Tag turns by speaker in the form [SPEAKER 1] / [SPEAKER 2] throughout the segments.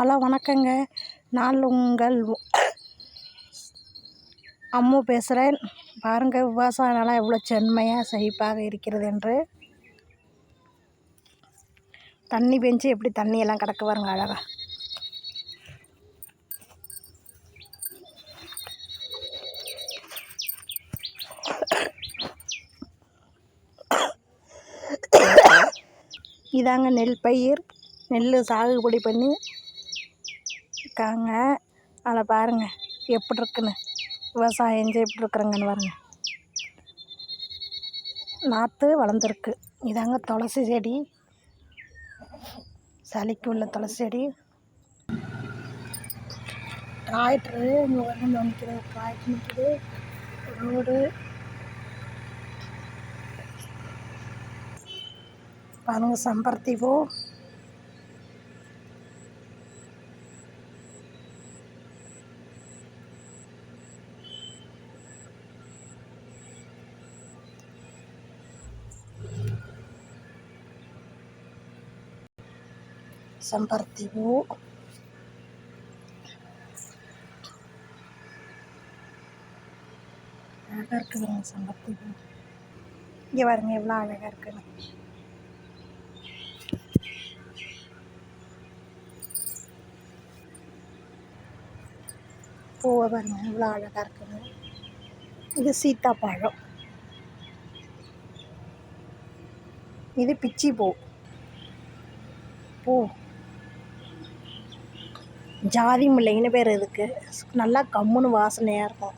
[SPEAKER 1] Hello வணக்கங்க. நான் உங்கள் அம்மு பேசுகிறேன் பாருங்கள் விவசாய நிலம் எவ்வளோ செம்மையாக செழிப்பாக இருக்கிறது என்று. தண்ணி பெஞ்சு எப்படி தண்ணியெல்லாம் கிடக்கு பாருங்க அழகாக இதாங்க நெல் பயிர். நெல் சாகுபடி பண்ணி இருக்காங்க. அதில் பாருங்கள் எப்படி இருக்குன்னு. விவசாயம் செஞ்சு எப்படி இருக்கிறாங்கன்னு பாருங்கள் நாற்று வளர்ந்துருக்கு. இதாங்க துளசி செடி. சளிக்கு உள்ள துளசி செடி. டிராக்டரு இங்கே வந்து நிற்கிது டிராக்டர் நிற்கிது ரோடு பாருங்க சம்பருத்தி பூ. செம்பருத்தி பூ அழகாக இருக்குதுங்க செம்பருத்தி பூ இங்கே பாருங்க எவ்வளோ அழகாக இருக்குன்னு பூவை பாருங்க எவ்வளோ அழகாக இருக்குன்னு இது சீத்தாப்பழம் இது பிச்சி பூ பூ ஜாதி முல்லைன்னு பேர் இதுக்கு நல்லா கம்முன்னு வாசனையாக இருக்கும்.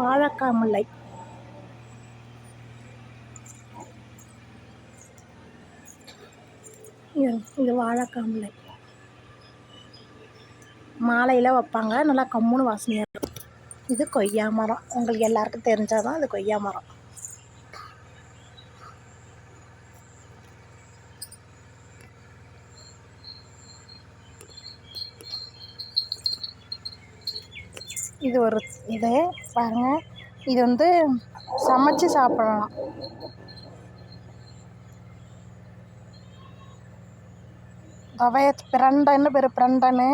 [SPEAKER 1] வாழைக்காய் முல்லை. இது வாழைக்காய் முல்லை. மாலையில் வைப்பாங்க. நல்லா கம்முன்னு வாசனையாக இருக்கும். இது கொய்யா மரம். உங்களுக்கு எல்லாருக்கும் தெரிஞ்சால் தான் இது கொய்யா மரம். இது ஒரு இது பாருங்கள் இது வந்து சமைச்சு சாப்பிடலாம். துவைய பிரண்டன்னு பேர்? பிரண்டைன்னு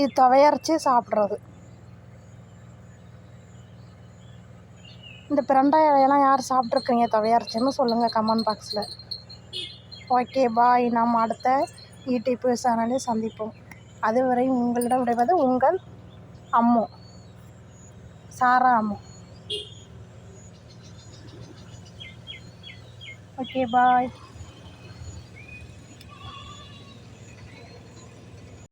[SPEAKER 1] இது துவையரைச்சி சாப்பிட்றது. இந்த பிரண்டா இலையெல்லாம் யார் சாப்பிட்ருக்கீங்க துவையரைச்சின்னு சொல்லுங்கள் கமெண்ட் பாக்ஸில் ஓகே பாய் நாம் அடுத்த யூடியூப் சேனலில் சந்திப்போம். அதுவரை உங்களிடம் விடைவது உங்கள் Ammu. Sara Ammu okay bye